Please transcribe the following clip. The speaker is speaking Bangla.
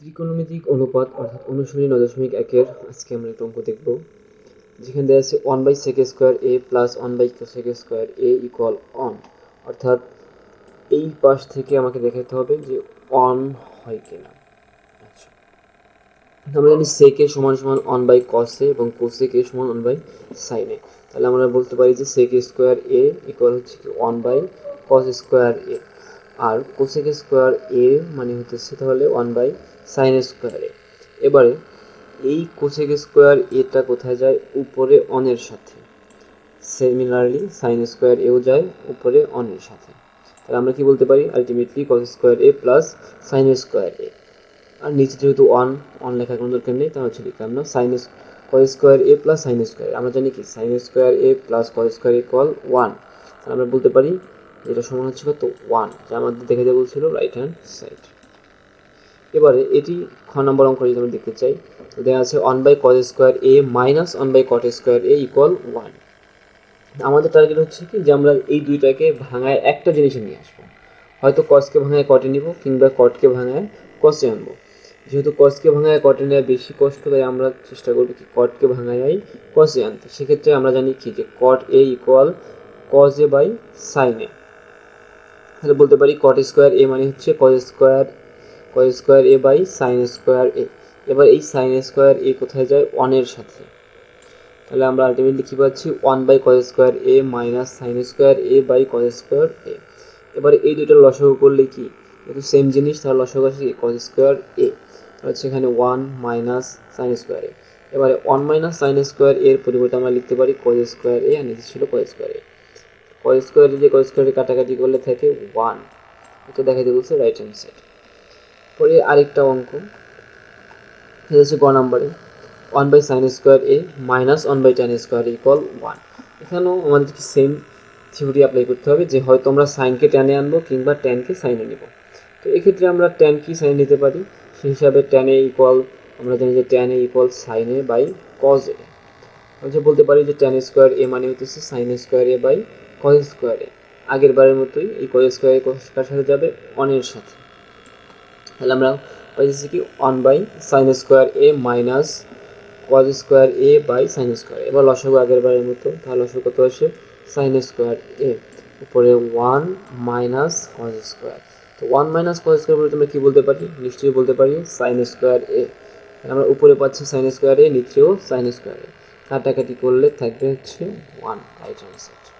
ত্রিকোণমিতিক অনুপাত অর্থাৎ অনুশীলনী নয় দশমিক একের আজকে আমরা একটা অঙ্ক দেখব। যেখানে দেওয়া আছে one by sec square A plus one by sec square A equal one অর্থাৎ এই পাশ থেকে আমাকে দেখাতে হবে যে অন হয় কিনা। আচ্ছা। আমরা জানি সেকে সমান সমান অন বাই কসে এবং কোসেকে সমান অন বাই সাইনে তাহলে আমরা বলতে পারি যে সেক স্কোয়ার এ ইকুয়াল হচ্ছে কি one by cos square A R cosec square A মানে হতেছে তাহলে one by sine square A. এবারে, এই কোসেক স্কোয়ার এটা কোথায় যায়? উপরে অনের সাথে। সিমিলারলি সাইন স্কোয়ার এও যায় উপরে অনের সাথে। তাহলে আমরা কি বলতে পারি? Ultimately cos square A plus sine square A আর নিচে যেহেতু ওয়ান ওয়ান লেখার কোনো দরকার নেই, তাহলে হচ্ছে লিখলাম না sine cos square A plus sine square আমরা জানি কি? Sine square A plus cos square equal one তাহলে আমরা বলতে পারি যেটা সমান হচ্ছে কত? ওয়ান যা আমাদের দেখে দেওয়া বলছিল রাইট হ্যান্ড সাইড এবারে এটি খ নম্বর অঙ্ক যদি আমরা দেখতে চাই দেওয়া আছে one by cos square A minus one by cot square A equal one আমাদের টার্গেট হচ্ছে কি যে আমরা এই দুইটাকে ভাঙায় একটা জিনিসে নিয়ে আসব। হয়তো কসকে ভাঙায় কটে নিব কিংবা কটকে ভাঙায় কসে আনব। যেহেতু কসকে ভাঙায় কটে নেওয়া বেশি কষ্ট, তাই আমরা চেষ্টা করব কি কটকে ভাঙায় কসে আনতে। সেক্ষেত্রে আমরা জানি কি যে cot A equal cos A by sine A তাহলে বলতে পারি কট স্কোয়ার এ মানে হচ্ছে cos square cos square A by sine square A. এবার এই সাইন স্কোয়ার এ কোথায় যায়? ওয়ানের সাথে। তাহলে আমরা আলটিমেটলি কী পাচ্ছি one by cos square A minus sine square A by cos square A. এবারে এই দুটো লসাগু করলে কি? যেহেতু সেম জিনিস তাহলে লসাগু আছে কজ স্কোয়ার এ। হচ্ছে এখানে one minus sine square A. এবারে ওয়ান মাইনাস সাইন স্কোয়ার এর পরিবর্তে আমরা লিখতে পারি কজ স্কোয়ার এ, আর নিচে ছিল কজ স্কোয়ার এ। কজ স্কোয়ারে যে কজ স্কোয়ারে কাটাকাটি করলে থাকে ওয়ান এটা দেখাতে বলছে রাইট হ্যান্ড সাইড পরে আরেকটা অঙ্ক। সেটা হচ্ছে গ নাম্বারে। One by sine square A minus one by tan square equal one এখানেও আমাদেরকে সেম থিওরি অ্যাপ্লাই করতে হবে যে হয়তো আমরা সাইনকে টেনে আনব কিংবা টেনকে সাইনে নেব। তো এক্ষেত্রে আমরা টেন কি সাইন নিতে পারি? সেই হিসাবে টেনে ইকুয়াল আমরা জানি যে tan A equal sine by cos A হচ্ছে বলতে পারি যে টেন স্কোয়ার এ মানে হতেছে sine square A by cos square A আগের বারের মতোই এই কজ স্কোয়ার এ কার সাথে যাবে অনের সাথে। তাহলে আমরা পাইতেছি কি one by sine square A minus cos square A by sine square এবার লসাগু আগের বারের মতো, তাহলে লসাগু কত আসে? সাইন স্কোয়ার এ উপরে ওয়ান মাইনাস কজ স্কোয়ার তো ওয়ান মাইনাস কজ স্কোয়ার বলে তোমরা কী বলতে পারি? নিশ্চয়ই বলতে পারি সাইন স্কোয়ার এ আমরা উপরে পাচ্ছি সাইন স্কোয়ার এ নিচেও সাইন স্কোয়ার এ কাটাকাটি করলে থাকবে হচ্ছে ওয়ান রাইট সাইড